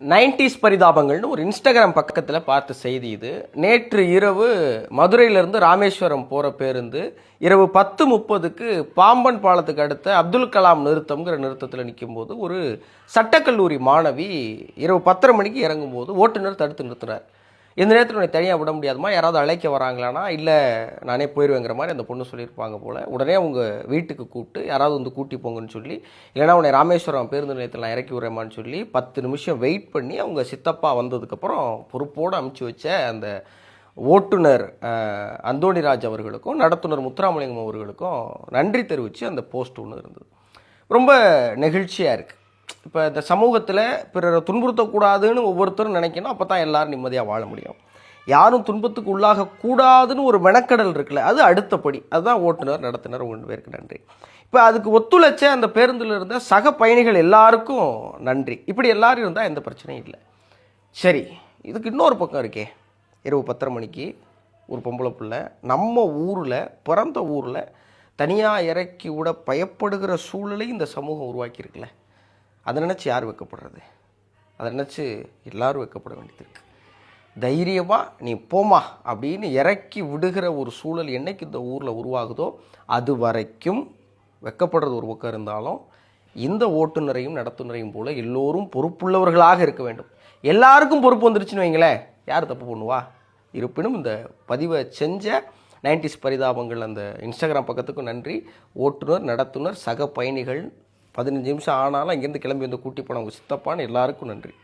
Nineties பரிதாபங்கள்னு ஒரு Instagram பக்கத்தில் பார்த்த செய்தி இது. நேற்று இரவு மதுரையிலேருந்து ராமேஸ்வரம் போகிற பேருந்து இரவு பத்து முப்பதுக்கு பாம்பன் பாலத்துக்கு அடுத்த அப்துல் கலாம் நிறுத்தம்ங்கிற நிறுத்தத்தில் நிற்கும்போது ஒரு சட்டக்கல்லூரி மாணவி இரவு பத்தரை மணிக்கு இறங்கும்போது ஓட்டுநர் தடுத்து நிறுத்தினார் இந்த நேரத்தில் உன்னை தனியாக விட முடியாதுமா யாராவது அழைக்க வராங்களானா இல்லை நானே போயிடுவேங்கிற மாதிரி அந்த பொண்ணு சொல்லியிருப்பாங்க போல். உடனே அவங்க வீட்டுக்கு கூப்பிட்டு யாராவது வந்து கூட்டி போங்கன்னு சொல்லி இல்லைனா உன்னை ராமேஸ்வரம் பேருந்து நிலையத்தில் நான் இறக்கி விடுறேமான்னு சொல்லி பத்து நிமிஷம் வெயிட் பண்ணி அவங்க சித்தப்பா வந்ததுக்கப்புறம் பொறுப்போடு அமுச்சு வச்ச அந்த ஓட்டுநர் அந்தோணிராஜ் அவர்களுக்கும் நடத்துனர் முத்துராமலிங்கம் அவர்களுக்கும் நன்றி தெரிவித்து அந்த போஸ்ட் ஒன்று இருந்தது. ரொம்ப நெகிழ்ச்சியாக இருக்குது இப்போ இந்த சமூகத்தில் பிறரை துன்புறுத்தக்கூடாதுன்னு ஒவ்வொருத்தரும் நினைக்கணும் அப்போ தான் எல்லோரும் நிம்மதியாக வாழ முடியும். யாரும் துன்பத்துக்கு உள்ளாக கூடாதுன்னு ஒரு மெனக்கடல் இருக்குல்ல அது அடுத்தபடி அதுதான் ஓட்டுநர் நடத்துனர் ரெண்டு பேருக்கு நன்றி. இப்போ அதுக்கு ஒத்துழைச்ச அந்த பேருந்தில் இருந்த சக பயணிகள் எல்லாருக்கும் நன்றி. இப்படி எல்லாரும் இருந்தால் எந்த பிரச்சனையும் இல்லை. சரி இதுக்கு இன்னொரு பக்கம் இருக்கே. இரவு பத்தரை மணிக்கு ஒரு பொம்பளை பிள்ளை நம்ம ஊரில் பிறந்த ஊரில் தனியாக இறக்கி விட பயப்படுகிற சூழலை இந்த சமூகம் உருவாக்கியிருக்குல்ல. அதை நினச்சி யார் வைக்கப்படுறது? அதை நினச்சி எல்லோரும் வைக்கப்பட வேண்டியது இருக்குது தைரியமாக நீ போமா அப்படின்னு இறக்கி விடுகிற ஒரு சூழல் என்னைக்கு இந்த ஊரில் உருவாகுதோ அது வரைக்கும் வெக்கப்படுறது ஒரு பக்கம் இருந்தாலும் இந்த ஓட்டுநரையும் நடத்துனரையும் போல எல்லோரும் பொறுப்புள்ளவர்களாக இருக்க வேண்டும். எல்லாருக்கும் பொறுப்பு வந்துருச்சுன்னு வைங்களேன். யார் தப்பு பண்ணுவா? இருப்பினும் இந்த பதிவை செஞ்ச நைன்டிஸ் பரிதாபங்கள் அந்த இன்ஸ்டாகிராம் பக்கத்துக்கும் நன்றி. ஓட்டுநர் நடத்துனர் சக பயணிகள் பதினஞ்சு நிமிஷம் ஆனாலும் இங்கேருந்து கிளம்பி வந்து கூட்டி போனவங்க சித்தப்பான்னு எல்லாருக்கும் நன்றி.